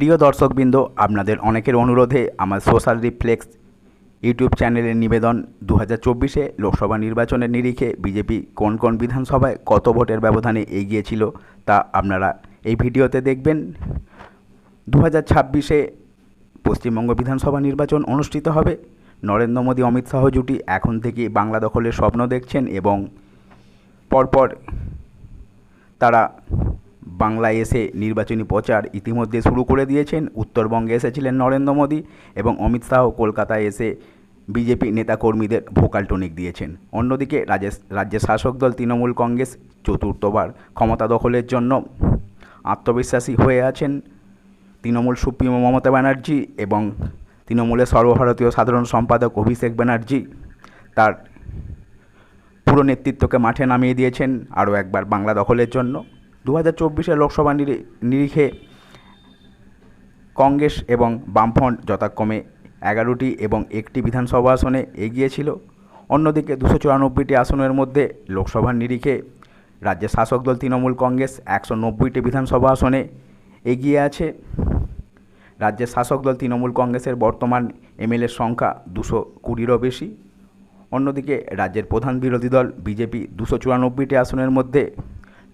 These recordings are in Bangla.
প্রিয় দর্শকবৃন্দ, আপনাদের অনেকের অনুরোধে আমার সোশ্যাল রিফ্লেক্স ইউটিউব চ্যানেলের নিবেদন দু হাজার চব্বিশে লোকসভা নির্বাচনের নিরিখে বিজেপি কোন কোন বিধানসভায় কত ভোটের ব্যবধানে এগিয়েছিল তা আপনারা এই ভিডিওতে দেখবেন। দু হাজার ছাব্বিশে পশ্চিমবঙ্গ বিধানসভা নির্বাচন অনুষ্ঠিত হবে। নরেন্দ্র মোদী, অমিত শাহ জুটি এখন থেকেই বাংলা দখলের স্বপ্ন দেখছেন এবং পরপর তারা বাংলায় এসে নির্বাচনী প্রচার ইতিমধ্যে শুরু করে দিয়েছেন। উত্তরবঙ্গে এসেছিলেন নরেন্দ্র মোদী এবং অমিত শাহ কলকাতায় এসে বিজেপি নেতাকর্মীদের ভোকাল টনিক দিয়েছেন। অন্যদিকে রাজ্যের শাসক দল তৃণমূল কংগ্রেস চতুর্থবার ক্ষমতা দখলের জন্য আত্মবিশ্বাসী হয়ে আছেন তৃণমূল সুপ্রিমো মমতা ব্যানার্জি এবং তৃণমূলের সর্বভারতীয় সাধারণ সম্পাদক অভিষেক ব্যানার্জি। তার পুরো নেতৃত্বকে মাঠে নামিয়ে দিয়েছেন আরও একবার বাংলা দখলের জন্য। দু হাজার চব্বিশের লোকসভা নিরি- নিরিখে কংগ্রেস এবং বামফ্রন্ট যথাক্রমে এগারোটি এবং একটি বিধানসভা আসনে এগিয়েছিল অন্যদিকে দুশো চুরানব্বইটি আসনের মধ্যে লোকসভার নিরিখে রাজ্যের শাসক দল তৃণমূল কংগ্রেস একশো নব্বইটি বিধানসভা আসনে এগিয়ে আছে। রাজ্যের শাসক দল তৃণমূল কংগ্রেসের বর্তমান এমএলএর সংখ্যা দুশো কুড়িরও বেশি। অন্যদিকে রাজ্যের প্রধান বিরোধী দল বিজেপি দুশো চুরানব্বইটি আসনের মধ্যে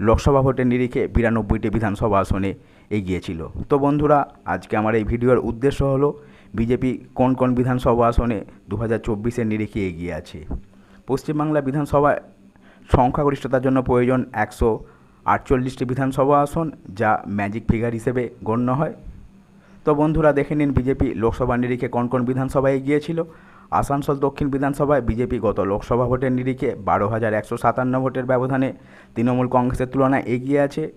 লোকসভা ভোটের নিরিখে বিরানব্বইটি বিধানসভা আসনে এগিয়েছিল তো বন্ধুরা, আজকে আমার এই ভিডিওর উদ্দেশ্য হলো, বিজেপি কোন কোন বিধানসভা আসনে দু হাজার চব্বিশের নিরিখে এগিয়ে আছে? পশ্চিমবাংলা বিধানসভায় সংখ্যাগরিষ্ঠতার জন্য প্রয়োজন একশো আটচল্লিশটি বিধানসভা আসন, যা ম্যাজিক ফিগার হিসেবে গণ্য হয়। তো বন্ধুরা, দেখে নিন বিজেপি লোকসভা নিরিখে কোন কোন বিধানসভায় এগিয়েছিল। আসানসোল দক্ষিণ বিধানসভায় বিজেপি গত লোকসভা ভোটের নিরিখে বারো হাজার একশো সাতান্ন ভোটের ব্যবধানে তৃণমূল কংগ্রেসের তুলনায় এগিয়ে আছে।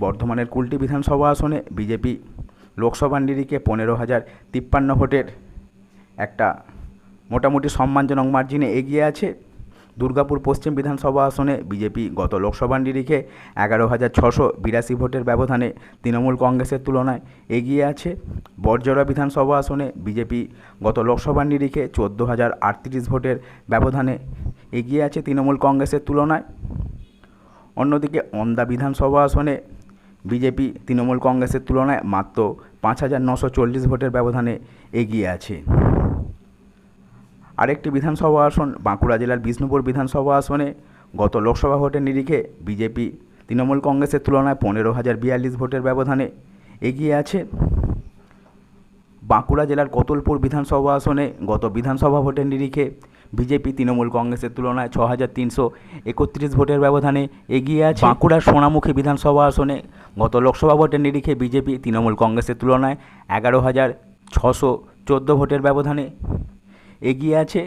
বর্ধমানের কুলটি বিধানসভা আসনে বিজেপি লোকসভার নিরিখে পনেরো হাজার তিপ্পান্ন ভোটের একটা মোটামুটি সম্মানজনক মার্জিনে এগিয়ে আছে। দুর্গাপুর পশ্চিম বিধানসভা আসনে বিজেপি গত লোকসভার নিরিখে এগারো হাজার ছশো বিরাশি ভোটের ব্যবধানে তৃণমূল কংগ্রেসের তুলনায় এগিয়ে আছে। বরজরা বিধানসভা আসনে বিজেপি গত লোকসভা নিরিখে চোদ্দ হাজার আটত্রিশ ভোটের ব্যবধানে এগিয়ে আছে তৃণমূল কংগ্রেসের তুলনায়। অন্যদিকে অন্দা বিধানসভা আসনে বিজেপি তৃণমূল কংগ্রেসের তুলনায় মাত্র পাঁচ হাজার নশো চল্লিশ ভোটের ব্যবধানে এগিয়ে আছে। আরেকটি বিধানসভা আসন, বাঁকুড়া জেলার বিষ্ণুপুর বিধানসভা আসনে গত লোকসভা ভোটের নিরিখে বিজেপি, তৃণমূল কংগ্রেসের তুলনায় পনেরো হাজার বিয়াল্লিশ ভোটের ব্যবধানে এগিয়ে আছে। বাঁকুড়া জেলার কতলপুর বিধানসভা আসনে গত বিধানসভা ভোটের নিরিখে বিজেপি, তৃণমূল কংগ্রেসের তুলনায় ছ হাজার তিনশো একত্রিশ ভোটের ব্যবধানে এগিয়ে আছে। বাঁকুড়ার সোনামুখী বিধানসভা আসনে গত লোকসভা ভোটের নিরিখে বিজেপি, তৃণমূল কংগ্রেসের তুলনায় এগারো হাজার ছশো চোদ্দ ভোটের ব্যবধানে এগিয়ে আছে।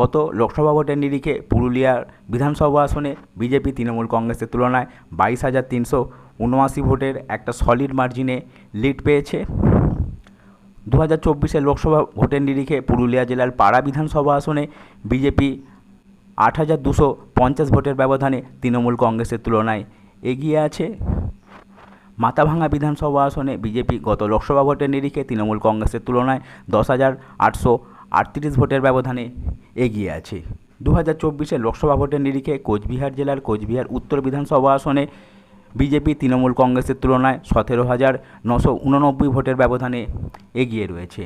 গত লোকসভা ভোটের নিরিখে পুরুলিয়ার বিধানসভা আসনে বিজেপি তৃণমূল কংগ্রেসের তুলনায় বাইশ হাজার তিনশো উনআশি ভোটের একটা সলিড মার্জিনে লিড পেয়েছে। দু হাজার চব্বিশের লোকসভা ভোটের নিরিখে পুরুলিয়া জেলার পাড়া বিধানসভা আসনে বিজেপি আট হাজার দুশো পঞ্চাশ ভোটের ব্যবধানে তৃণমূল কংগ্রেসের তুলনায় এগিয়ে আছে। মাথাভাঙা বিধানসভা আসনে বিজেপি গত লোকসভা ভোটের নিরিখে তৃণমূল কংগ্রেসের তুলনায় দশ হাজার আটশো আটত্রিশ ভোটের ব্যবধানে এগিয়ে আছে। দু হাজার চব্বিশের লোকসভা ভোটের নিরিখে কোচবিহার জেলার কোচবিহার উত্তর বিধানসভা আসনে বিজেপি তৃণমূল কংগ্রেসের তুলনায় সতেরো হাজার নশো উননব্বই ভোটের ব্যবধানে এগিয়ে রয়েছে।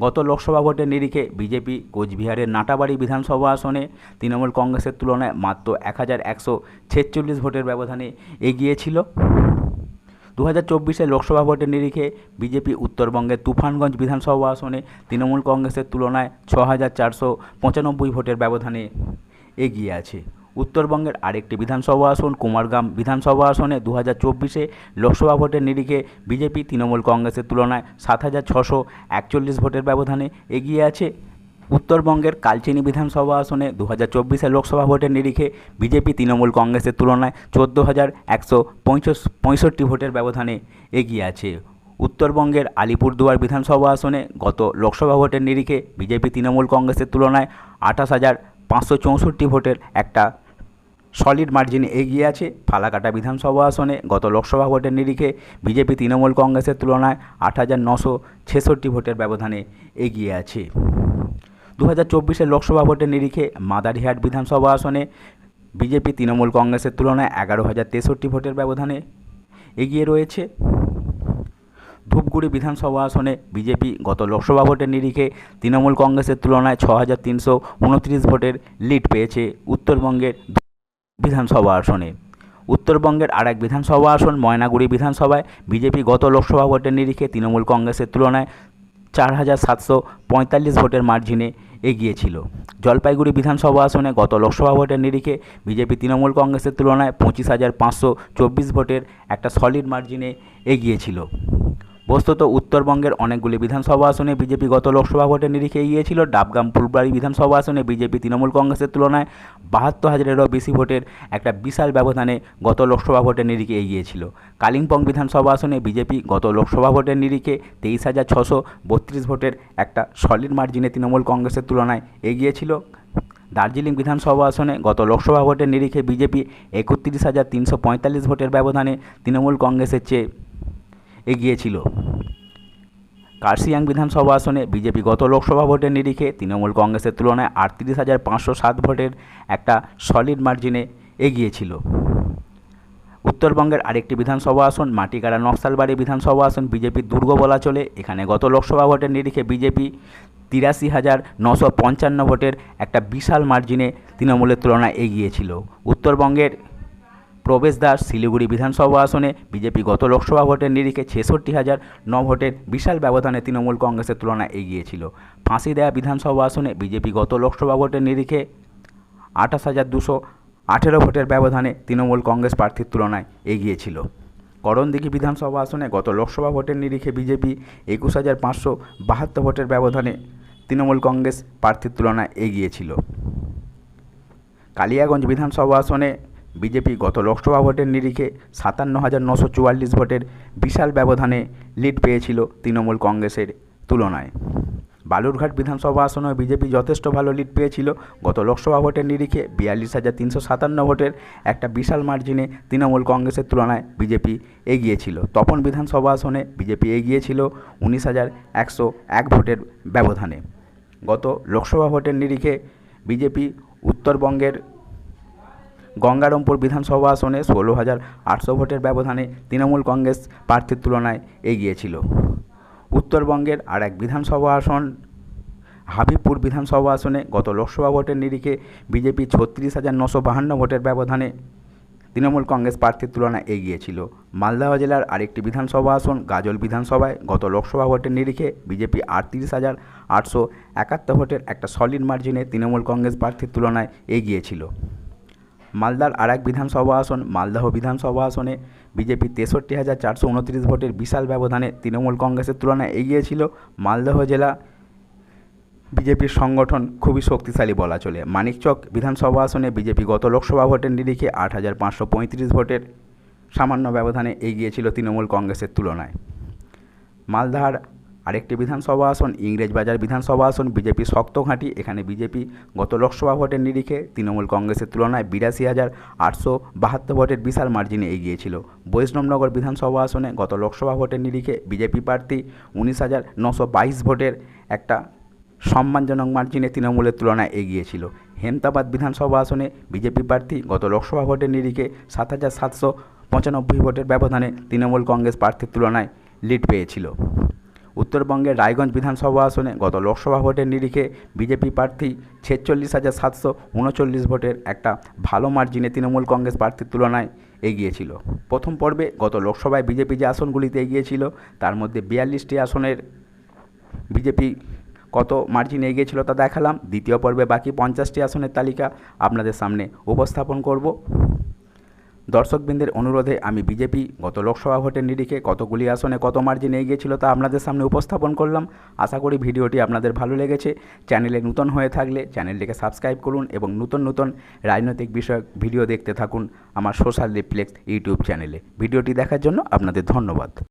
গত লোকসভা ভোটের নিরিখে বিজেপি কোচবিহারের নাটাবাড়ি বিধানসভা আসনে তৃণমূল কংগ্রেসের তুলনায় মাত্র এক হাজার একশো ছেচল্লিশ ভোটের ব্যবধানে এগিয়ে ছিল দু হাজার চব্বিশের লোকসভা ভোটের নিরিখে বিজেপি উত্তরবঙ্গের তুফানগঞ্জ বিধানসভা আসনে তৃণমূল কংগ্রেসের তুলনায় ছ হাজার চারশো পঁচানব্বই ভোটের ব্যবধানে এগিয়ে আছে। উত্তরবঙ্গের আরেকটি বিধানসভা আসন কুমারগ্রাম বিধানসভা আসনে দু হাজার চব্বিশে লোকসভা ভোটের নিরিখে বিজেপি তৃণমূল কংগ্রেসের তুলনায় সাত হাজার ছশো একচল্লিশ ভোটের ব্যবধানে এগিয়ে আছে। উত্তরবঙ্গের কালচিনি বিধানসভা আসনে দু হাজার চব্বিশের লোকসভা ভোটের নিরিখে বিজেপি, তৃণমূল কংগ্রেসের তুলনায় চোদ্দ হাজার একশো পঁয়ষট্টি ভোটের ব্যবধানে এগিয়ে আছে। উত্তরবঙ্গের আলিপুরদুয়ার বিধানসভা আসনে গত লোকসভা ভোটের নিরিখে বিজেপি, তৃণমূল কংগ্রেসের তুলনায় আঠাশ হাজার পাঁচশো চৌষট্টি ভোটের একটা সলিড মার্জিনে এগিয়ে আছে। ফালাকাটা বিধানসভা আসনে গত লোকসভা ভোটের নিরিখে বিজেপি, তৃণমূল কংগ্রেসের তুলনায় আট হাজার নশো ছেষট্টি ভোটের ব্যবধানে এগিয়ে আছে। দু হাজার লোকসভা ভোটের নিরিখে মাদারিহাট বিধানসভা আসনে বিজেপি তৃণমূল কংগ্রেসের তুলনায় এগারো হাজার তেষট্টি ভোটের ব্যবধানে এগিয়ে রয়েছে। ধূপগুড়ি বিধানসভা আসনে বিজেপি গত লোকসভা ভোটের নিরিখে তৃণমূল কংগ্রেসের তুলনায় ছ হাজার তিনশো উনত্রিশ ভোটের লিড পেয়েছে উত্তরবঙ্গের বিধানসভা আসনে। উত্তরবঙ্গের আর এক বিধানসভা আসন ময়নাগুড়ি বিধানসভায় বিজেপি গত লোকসভা ভোটের নিরিখে তৃণমূল কংগ্রেসের তুলনায় চার হাজার সাতশো পঁয়তাল্লিশ ভোটের মার্জিনে এগিয়ে ছিল জলপাইগুড়ি বিধানসভা আসনে গত লোকসভা ভোটের নিরিখে বিজেপি তৃণমূল কংগ্রেসের তুলনায় পঁচিশ হাজার পাঁচশো চব্বিশ ভোটের একটা সলিড মার্জিনে এগিয়ে ছিল বস্তুত উত্তরবঙ্গের অনেকগুলি বিধানসভা আসনে বিজেপি গত লোকসভা ভোটের নিরিখে এগিয়ে ডাবগাম ফুলবাড়ি বিধানসভা আসনে বিজেপি তৃণমূল কংগ্রেসের তুলনায় বাহাত্তর হাজারেরও বেশি ভোটের একটা বিশাল ব্যবধানে গত লোকসভা ভোটের নিরিখে এগিয়ে ছিল কালিম্পং বিধানসভা আসনে বিজেপি গত লোকসভা ভোটের নিরিখে তেইশ হাজার ছশো বত্রিশ ভোটের একটা সলিড মার্জিনে তৃণমূল কংগ্রেসের তুলনায় এগিয়েছিল। দার্জিলিং বিধানসভা আসনে গত লোকসভা ভোটের নিরিখে বিজেপি একত্রিশ হাজার তিনশো পঁয়তাল্লিশ ভোটের ব্যবধানে তৃণমূল কংগ্রেসের চেয়ে এগিয়ে ছিল কার্শিয়াং বিধানসভা আসনে বিজেপি গত লোকসভা ভোটের নিরিখে তৃণমূল কংগ্রেসের তুলনায় আটত্রিশ হাজার পাঁচশো সাত ভোটের একটা সলিড মার্জিনে এগিয়ে ছিল উত্তরবঙ্গের আরেকটি বিধানসভা আসন মাটিকাড়া নকশালবাড়ি বিধানসভা আসন বিজেপির দুর্গ বলা চলে। এখানে গত লোকসভা ভোটের নিরিখে বিজেপি তিরাশি হাজার নশো পঞ্চান্ন ভোটের একটা বিশাল মার্জিনে তৃণমূলের তুলনায় এগিয়ে ছিল উত্তরবঙ্গের প্রবেশদ্বার শিলিগুড়ি বিধানসভা আসনে বিজেপি গত লোকসভা ভোটের নিরিখে ছেষট্টি হাজার ন ভোটের বিশাল ব্যবধানে তৃণমূল কংগ্রেসের তুলনায় এগিয়ে ছিল। ফাঁসি দেয়া বিধানসভা আসনে বিজেপি গত লোকসভা ভোটের নিরিখে আঠাশ হাজার দুশো আঠেরো ভোটের ব্যবধানে তৃণমূল কংগ্রেস প্রার্থীর তুলনায় এগিয়ে ছিল। করণদিঘি বিধানসভা আসনে গত লোকসভা ভোটের নিরিখে বিজেপি একুশ হাজার পাঁচশো বাহাত্তর ভোটের ব্যবধানে তৃণমূল কংগ্রেস প্রার্থীর তুলনায় এগিয়েছিল কালিয়াগঞ্জ বিধানসভা আসনে বিজেপি গত লোকসভা ভোটের নিরিখে সাতান্ন হাজার নশো চুয়াল্লিশ ভোটের বিশাল ব্যবধানে লিড পেয়েছিল তৃণমূল কংগ্রেসের তুলনায়। বালুরঘাট বিধানসভা আসনে বিজেপি যথেষ্ট ভালো লিড পেয়েছিল। গত লোকসভা ভোটের নিরিখে বিয়াল্লিশ হাজার তিনশো সাতান্ন ভোটের একটা বিশাল মার্জিনে তৃণমূল কংগ্রেসের তুলনায় বিজেপি এগিয়েছিল। তপন বিধানসভা আসনে বিজেপি এগিয়েছিল উনিশ হাজার একশো এক ভোটের ব্যবধানে। গত লোকসভা ভোটের নিরিখে বিজেপি উত্তরবঙ্গের গঙ্গারামপুর বিধানসভা আসনে ষোলো হাজার আটশো ভোটের ব্যবধানে তৃণমূল কংগ্রেস প্রার্থীর তুলনায় এগিয়েছিল। উত্তরবঙ্গের আর এক বিধানসভা আসন, হাবিবপুর বিধানসভা আসনে গত লোকসভা ভোটের নিরিখে বিজেপি ছত্রিশ হাজার নশো বাহান্ন ভোটের ব্যবধানে তৃণমূল কংগ্রেস প্রার্থীর তুলনায় এগিয়েছিল। মালদহ জেলার আরেকটি বিধানসভা আসন গাজল বিধানসভায় গত লোকসভা ভোটের নিরিখে বিজেপি আটত্রিশ হাজার আটশো একাত্তর ভোটের একটা সলিড মার্জিনে তৃণমূল কংগ্রেস প্রার্থীর তুলনায় এগিয়েছিল। মালদার আর এক বিধানসভা আসন, মালদহ বিধানসভা আসনে বিজেপি তেষট্টি হাজার চারশো উনত্রিশ ভোটের বিশাল ব্যবধানে তৃণমূল কংগ্রেসের তুলনায় এগিয়েছিল মালদহ জেলা বিজেপির সংগঠন খুবই শক্তিশালী বলা চলে। মানিকচক বিধানসভা আসনে বিজেপি গত লোকসভা ভোটের নিরিখে আট হাজার পাঁচশো পঁয়ত্রিশ ভোটের সামান্য ব্যবধানে এগিয়েছিল তৃণমূল কংগ্রেসের তুলনায়। মালদার আরেকটি বিধানসভা আসন ইংরেজবাজার বিধানসভা আসন, বিজেপি শক্ত ঘাঁটি, এখানে বিজেপি গত লোকসভা ভোটের নিরিখে তৃণমূল কংগ্রেসের তুলনায় বিরাশি হাজার আটশো বাহাত্তর ভোটের বিশাল মার্জিনে এগিয়েছিল বৈষ্ণবনগর বিধানসভা আসনে গত লোকসভা ভোটের নিরিখে বিজেপি প্রার্থী উনিশ হাজার নশো বাইশ ভোটের একটা সম্মানজনক মার্জিনে তৃণমূলের তুলনায় এগিয়েছিল হেমতাবাদ বিধানসভা আসনে বিজেপি প্রার্থী গত লোকসভা ভোটের নিরিখে সাত হাজার সাতশো পঁচানব্বই ভোটের ব্যবধানে তৃণমূল কংগ্রেস প্রার্থীর তুলনায় লিড পেয়েছিল। উত্তরবঙ্গের রায়গঞ্জ বিধানসভা আসনে গত লোকসভা ভোটের নিরিখে বিজেপি প্রার্থী ছেচল্লিশ হাজার সাতশো উনচল্লিশ ভোটের একটা ভালো মার্জিনে তৃণমূল কংগ্রেস প্রার্থীর তুলনায় এগিয়েছিল প্রথম পর্বে গত লোকসভায় বিজেপি যে আসনগুলিতে এগিয়েছিল তার মধ্যে বিয়াল্লিশটি আসনের বিজেপি কত মার্জিনে এগিয়েছিল তা দেখালাম। দ্বিতীয় পর্বে বাকি পঞ্চাশটি আসনের তালিকা আপনাদের সামনে উপস্থাপন করব। দর্শকবৃন্দের অনুরোধে আমি বিজেপি গত লোকসভা ভোটের নিরিখে কতগুলি আসনে কত মার্জিন এগিয়েছিল তা আপনাদের সামনে উপস্থাপন করলাম। আশা করি ভিডিওটি আপনাদের ভালো লেগেছে। চ্যানেলে নূতন হয়ে থাকলে চ্যানেলটিকে সাবস্ক্রাইব করুন এবং নতুন নতুন রাজনৈতিক বিষয়ক ভিডিও দেখতে থাকুন আমার সোশ্যাল রিফ্লেক্স ইউটিউব চ্যানেলে। ভিডিওটি দেখার জন্য আপনাদের ধন্যবাদ।